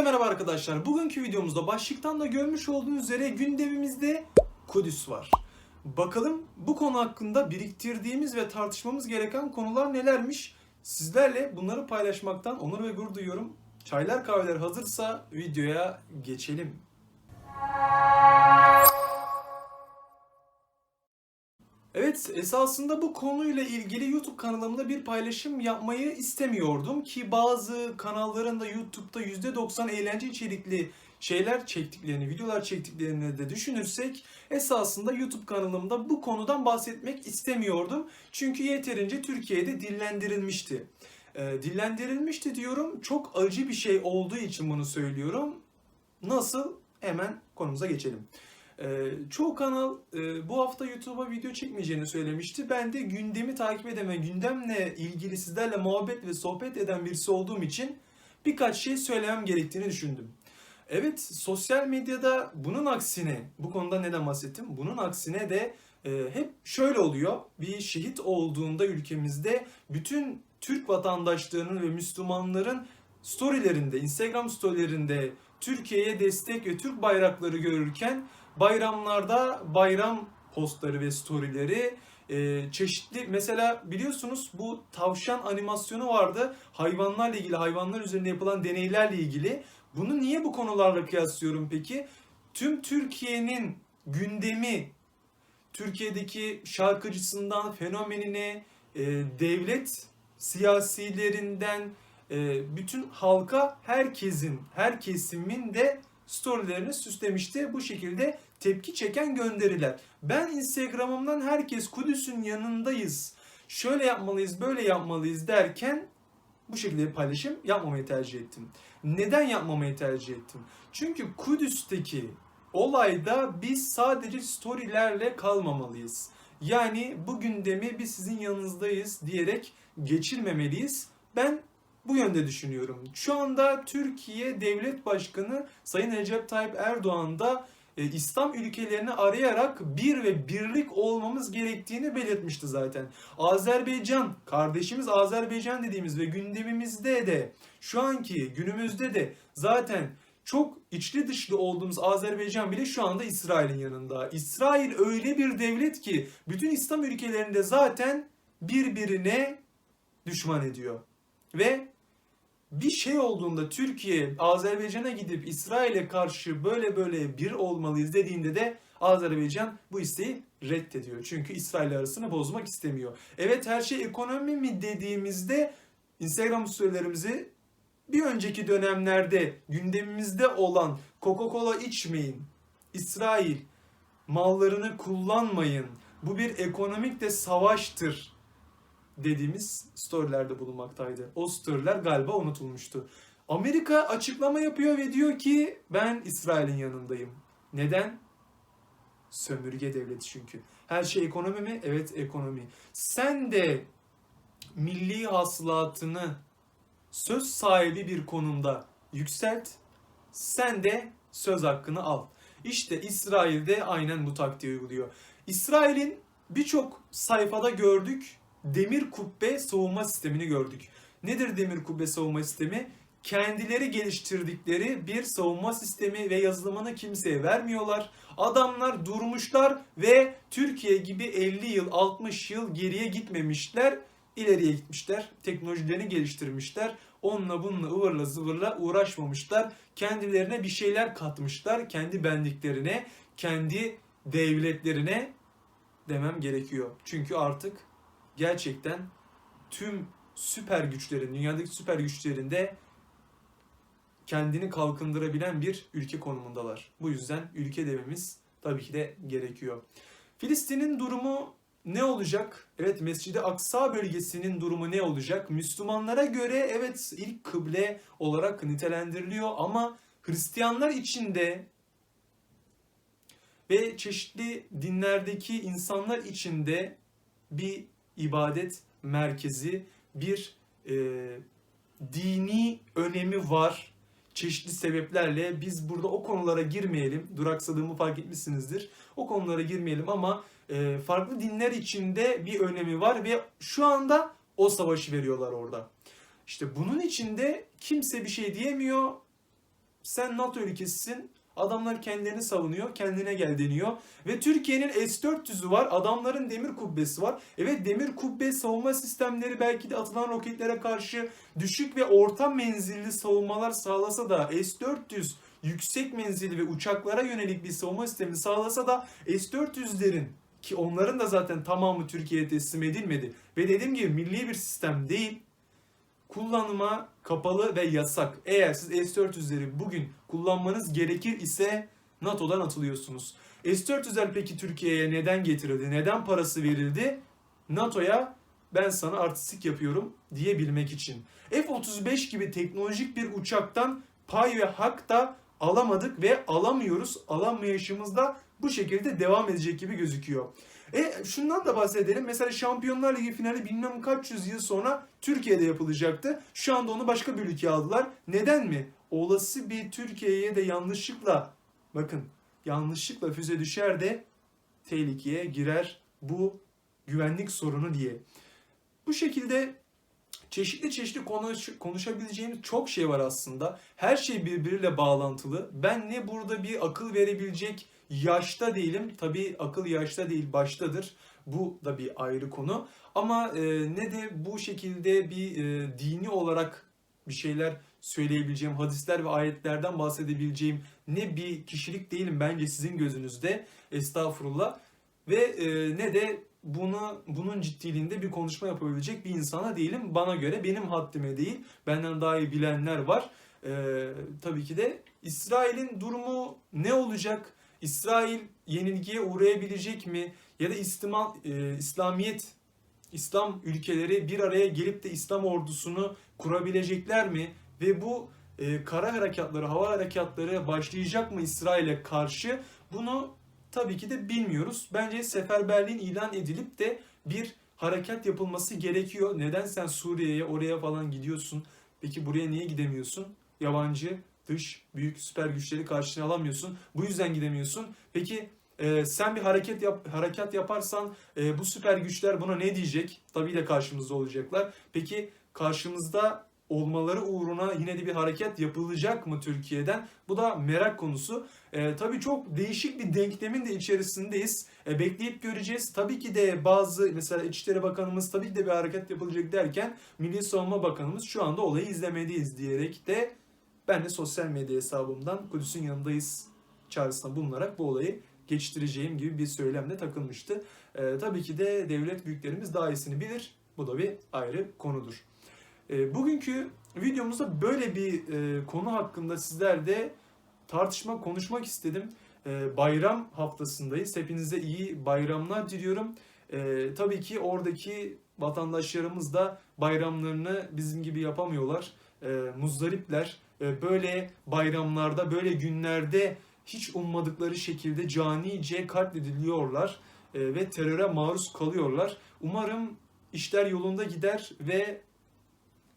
Hepinize merhaba arkadaşlar. Bugünkü videomuzda başlıktan da görmüş olduğunuz üzere gündemimizde Kudüs var. Bakalım bu konu hakkında biriktirdiğimiz ve tartışmamız gereken konular nelermiş? Sizlerle bunları paylaşmaktan onur ve gurur duyuyorum. Çaylar kahveler hazırsa videoya geçelim. Esasında bu konuyla ilgili YouTube kanalımda bir paylaşım yapmayı istemiyordum ki bazı kanalların da YouTube'da %90 eğlence içerikli şeyler çektiklerini, videolar çektiklerini de düşünürsek esasında YouTube kanalımda bu konudan bahsetmek istemiyordum. Çünkü yeterince Türkiye'de dillendirilmişti. Ee, dillendirilmişti diyorum. Çok acı bir şey olduğu için bunu söylüyorum. Nasıl? Hemen konumuza geçelim. Ee, çoğu kanal e, bu hafta YouTube'a video çekmeyeceğini söylemişti. Ben de gündemi takip eden ve gündemle ilgili sizlerle muhabbet ve sohbet eden birisi olduğum için birkaç şey söylemem gerektiğini düşündüm. Evet, sosyal medyada bunun aksine, bu konuda neden bahsettim? Bunun aksine de e, hep şöyle oluyor. Bir şehit olduğunda ülkemizde bütün Türk vatandaşlarının ve Müslümanların storylerinde, Instagram storylerinde Türkiye'ye destek ve Türk bayrakları görürken bayramlarda bayram postları ve storyleri e, çeşitli mesela biliyorsunuz bu tavşan animasyonu vardı. Hayvanlarla ilgili, hayvanlar üzerinde yapılan deneylerle ilgili. Bunu niye bu konularla kıyaslıyorum peki? Tüm Türkiye'nin gündemi, Türkiye'deki şarkıcısından fenomenine, e, devlet siyasilerinden e, bütün halka herkesin, her kesimin de storylerini süslemişti. Bu şekilde tepki çeken gönderiler. Ben Instagram'ımdan herkes Kudüs'ün yanındayız. Şöyle yapmalıyız, böyle yapmalıyız derken bu şekilde bir paylaşım yapmamayı tercih ettim. Neden yapmamayı tercih ettim? Çünkü Kudüs'teki olayda biz sadece storylerle kalmamalıyız. Yani bu gündemi biz sizin yanınızdayız diyerek geçirmemeliyiz. Ben bu yönde düşünüyorum. Şu anda Türkiye Devlet Başkanı Sayın Recep Tayyip Erdoğan da e, İslam ülkelerini arayarak bir ve birlik olmamız gerektiğini belirtmişti zaten. Azerbaycan, kardeşimiz Azerbaycan dediğimiz ve gündemimizde de şu anki günümüzde de zaten çok içli dışlı olduğumuz Azerbaycan bile şu anda İsrail'in yanında. İsrail öyle bir devlet ki bütün İslam ülkelerinde zaten birbirine düşman ediyor. Ve bir şey olduğunda Türkiye Azerbaycan'a gidip İsrail'e karşı böyle böyle bir olmalıyız dediğinde de Azerbaycan bu isteği reddediyor. Çünkü İsrail arasını bozmak istemiyor. Evet her şey ekonomi mi dediğimizde Instagram storylerimizi bir önceki dönemlerde gündemimizde olan Coca-Cola içmeyin, İsrail mallarını kullanmayın, bu bir ekonomik de savaştır dediğimiz storylerde bulunmaktaydı. O storyler galiba unutulmuştu. Amerika açıklama yapıyor ve diyor ki ben İsrail'in yanındayım. Neden? Sömürge devleti çünkü. Her şey ekonomi mi? Evet ekonomi. Sen de milli hasılatını söz sahibi bir konumda yükselt. Sen de söz hakkını al. İşte İsrail de aynen bu taktiği uyguluyor. İsrail'in birçok sayfada gördük demir kubbe savunma sistemini gördük. Nedir demir kubbe savunma sistemi? Kendileri geliştirdikleri bir savunma sistemi ve yazılımını kimseye vermiyorlar. Adamlar durmuşlar ve Türkiye gibi 50 yıl 60 yıl geriye gitmemişler. ileriye gitmişler. Teknolojilerini geliştirmişler. Onunla bununla ıvırla zıvırla uğraşmamışlar. Kendilerine bir şeyler katmışlar. Kendi bendiklerine, kendi devletlerine demem gerekiyor. Çünkü artık gerçekten tüm süper güçlerin, dünyadaki süper güçlerinde kendini kalkındırabilen bir ülke konumundalar. Bu yüzden ülke dememiz tabii ki de gerekiyor. Filistin'in durumu ne olacak? Evet Mescid-i Aksa bölgesinin durumu ne olacak? Müslümanlara göre evet ilk kıble olarak nitelendiriliyor ama Hristiyanlar için de ve çeşitli dinlerdeki insanlar için de bir ibadet merkezi, bir e, dini önemi var. Çeşitli sebeplerle biz burada o konulara girmeyelim. Duraksadığımı fark etmişsinizdir. O konulara girmeyelim ama e, farklı dinler içinde bir önemi var ve şu anda o savaşı veriyorlar orada. İşte bunun içinde kimse bir şey diyemiyor. sen NATO ülkesisin. Adamlar kendilerini savunuyor, kendine gel deniyor. Ve Türkiye'nin S-400'ü var, adamların demir kubbesi var. Evet demir kubbe savunma sistemleri belki de atılan roketlere karşı düşük ve orta menzilli savunmalar sağlasa da S-400 yüksek menzilli ve uçaklara yönelik bir savunma sistemi sağlasa da S-400'lerin ki onların da zaten tamamı Türkiye'ye teslim edilmedi. Ve dediğim gibi milli bir sistem değil kullanıma kapalı ve yasak. Eğer siz S-400'leri bugün kullanmanız gerekir ise NATO'dan atılıyorsunuz. S-400'ler peki Türkiye'ye neden getirildi? Neden parası verildi? NATO'ya ben sana artistik yapıyorum diyebilmek için. F-35 gibi teknolojik bir uçaktan pay ve hak da alamadık ve alamıyoruz. Alamayışımız da bu şekilde devam edecek gibi gözüküyor. E şundan da bahsedelim. Mesela Şampiyonlar Ligi finali bilmem kaç yüz yıl sonra Türkiye'de yapılacaktı. Şu anda onu başka bir ülkeye aldılar. Neden mi? Olası bir Türkiye'ye de yanlışlıkla bakın yanlışlıkla füze düşer de tehlikeye girer bu güvenlik sorunu diye. Bu şekilde çeşitli çeşitli konuş, konuşabileceğimiz çok şey var aslında. Her şey birbiriyle bağlantılı. Ben ne burada bir akıl verebilecek yaşta değilim. Tabii akıl yaşta değil baştadır. Bu da bir ayrı konu. Ama e, ne de bu şekilde bir e, dini olarak bir şeyler söyleyebileceğim, hadisler ve ayetlerden bahsedebileceğim ne bir kişilik değilim bence sizin gözünüzde. Estağfurullah. Ve e, ne de bunu bunun ciddiliğinde bir konuşma yapabilecek bir insana değilim. Bana göre benim haddime değil. Benden daha iyi bilenler var. E, tabii ki de İsrail'in durumu ne olacak? İsrail yenilgiye uğrayabilecek mi? Ya da İslam, e, İslamiyet, İslam ülkeleri bir araya gelip de İslam ordusunu kurabilecekler mi? Ve bu e, kara harekatları, hava harekatları başlayacak mı İsrail'e karşı? Bunu tabii ki de bilmiyoruz. Bence seferberliğin ilan edilip de bir harekat yapılması gerekiyor. Neden sen Suriye'ye oraya falan gidiyorsun? Peki buraya niye gidemiyorsun? Yabancı dış büyük süper güçleri karşına alamıyorsun. Bu yüzden gidemiyorsun. Peki e, sen bir hareket yap, harekat yaparsan e, bu süper güçler buna ne diyecek? Tabii de karşımızda olacaklar. Peki karşımızda olmaları uğruna yine de bir hareket yapılacak mı Türkiye'den? Bu da merak konusu. E, tabii çok değişik bir denklemin de içerisindeyiz. E, bekleyip göreceğiz. Tabii ki de bazı mesela İçişleri Bakanımız tabii ki de bir hareket yapılacak derken Milli Savunma Bakanımız şu anda olayı izlemeliyiz diyerek de ben de sosyal medya hesabımdan Kudüs'ün yanındayız çağrısına bulunarak bu olayı geçiştireceğim gibi bir söylemle takılmıştı. E, tabii ki de devlet büyüklerimiz daha iyisini bilir. Bu da bir ayrı konudur. E, bugünkü videomuzda böyle bir e, konu hakkında sizlerle tartışma, konuşmak istedim. E, bayram haftasındayız. Hepinize iyi bayramlar diliyorum. E, tabii ki oradaki vatandaşlarımız da bayramlarını bizim gibi yapamıyorlar. E, muzdaripler. E, böyle bayramlarda, böyle günlerde hiç ummadıkları şekilde canice katlediliyorlar e, ve teröre maruz kalıyorlar. Umarım işler yolunda gider ve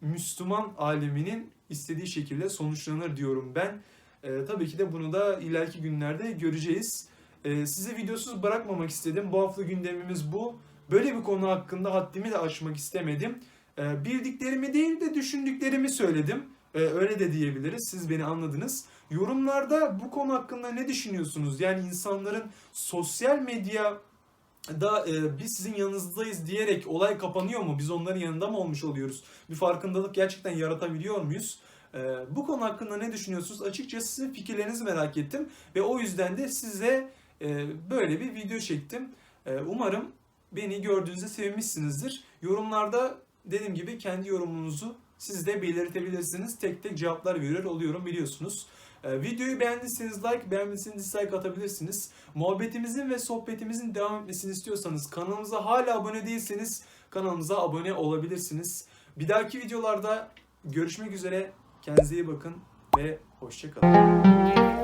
Müslüman aleminin istediği şekilde sonuçlanır diyorum ben. E, tabii ki de bunu da ileriki günlerde göreceğiz. E, sizi videosuz bırakmamak istedim. Bu hafta gündemimiz bu. Böyle bir konu hakkında haddimi de aşmak istemedim. E, bildiklerimi değil de düşündüklerimi söyledim. E, öyle de diyebiliriz. Siz beni anladınız. Yorumlarda bu konu hakkında ne düşünüyorsunuz? Yani insanların sosyal medya da e, biz sizin yanınızdayız diyerek olay kapanıyor mu? Biz onların yanında mı olmuş oluyoruz? Bir farkındalık gerçekten yaratabiliyor muyuz? E, bu konu hakkında ne düşünüyorsunuz? Açıkçası sizin fikirlerinizi merak ettim ve o yüzden de size e, böyle bir video çektim. E, umarım beni gördüğünüzde sevmişsinizdir. Yorumlarda dediğim gibi kendi yorumunuzu siz de belirtebilirsiniz. Tek tek cevaplar veriyor oluyorum biliyorsunuz. Ee, videoyu beğendiyseniz like, beğenmediyseniz dislike atabilirsiniz. Muhabbetimizin ve sohbetimizin devam etmesini istiyorsanız kanalımıza hala abone değilseniz kanalımıza abone olabilirsiniz. Bir dahaki videolarda görüşmek üzere. Kendinize iyi bakın ve hoşçakalın.